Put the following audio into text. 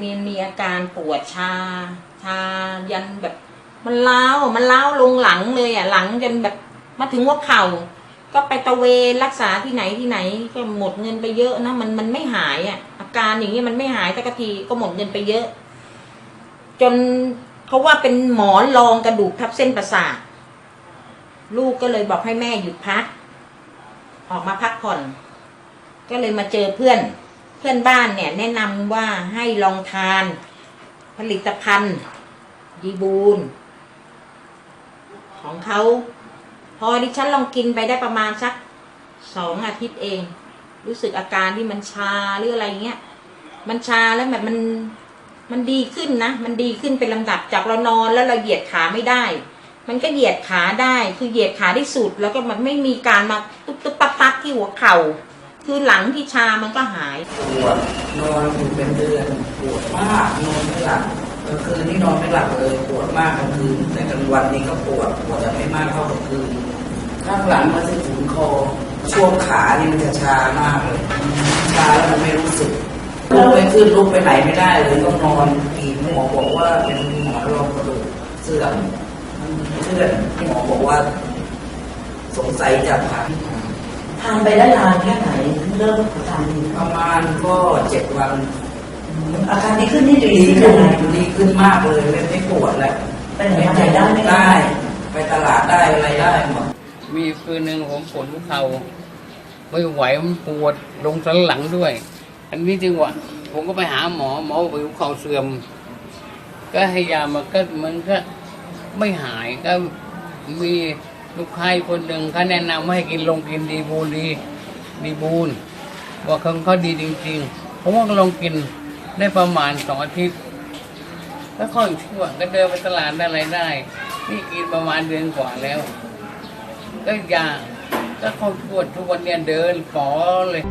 มีมีอาการปวดชา ชายันแบบมันล้าวมันล้าวลงหลังเลยอะหลังจนแบบมาถึงหัว่าเข่า ก็ไปตะเวนรักษาที่ไหนที่ไหนก็หมดเงินไปเยอะนะมันมันไม่หายอะ อาการอย่างนี้มันไม่หายสักทีก็หมดเงินไปเยอะ จนเขาว่าเป็นหมอนรองกระดูกทับเส้นประสาทลูกก็เลยบอกให้แม่หยุดพัก ออกมาพักผ่อน ก็เลยมาเจอเพื่อน เพื่อนบ้านเนี่ยแนะนำว่าให้ลองทาน ผลิตภัณฑ์ดีบูนของเขาพอดิฉันลองกินไปได้ประมาณสักสองอาทิตย์เอง รู้สึกอาการที่มันชาหรืออะไรเงี้ย มันชาแล้วแบบมันมันดีขึ้นนะ มันดีขึ้นเป็นลำดับจากเรานอนแล้วเราเหยียดขาไม่ได้ มันก็เหยียดขาได้ คือเหยียดขาได้สุดแล้วก็มันไม่มีการมาตุ๊บตุ๊บปั๊บปั๊บที่หัวเข่า คือหลังที่ชามันก็หาย ปวดนอนอยู่เป็นเดือนปวดมากนอนไม่หลับกลางคืนนี่นอนไม่หลับเลยปวดมากกลางคืนแต่กลางวันนี่ก็ปวดปวดแต่ไม่มากเท่ากลางคืนข้างหลังมันจะถึงคอช่วงขานี่มันจะชามากเลย ชาแล้วมันไม่รู้สึกลุกไปขึ้นลุกไปไหนไม่ได้เลยต้องนอนปีนหมอบอกว่าเป็นหมอนรองกระดูกเสื่อมเชื่อนหมอบอกว่า สงสัยจะผ่า ทานไปได้นานแค่ไหนถึงเริ่มทานดีประมาณก็เจ็ดวันอาการดีขึ้นนี่ดีดีขึ้ขึ้นนยังไงดีขึ้นมากเลยไม่ไม่ปวดแล้วไปไหนมาไหนได้ไหมคะได้ ไปตลาดได้อะไรได้หมดมีคืนหนึ่งผมปวดหัวเข่าไม่ไหวมันปวดลงสันหลังด้วย อันนี้จึงว่าผมก็ไปหาหมอหมอบอกว่าหัวเข่าเสื่อม ก็ให้ยามาก็มันก็ไม่หายก็มี ลูกค้าอีคนหนึ่งเขาแนะนำว่าให้กินลงกินดีบูนดีดีบูนว่าเขาเขาดีจริงๆผมว่าลองกินได้ประมาณสองอาทิตย์แล้วค่อยชั่วก็เดินไปตลาดได้อะไรได้ นี่กินประมาณเดือนกว่าแล้ว ก็ยาก็เข้าชวดทุกวันเนี่ยเดินป๋อเลย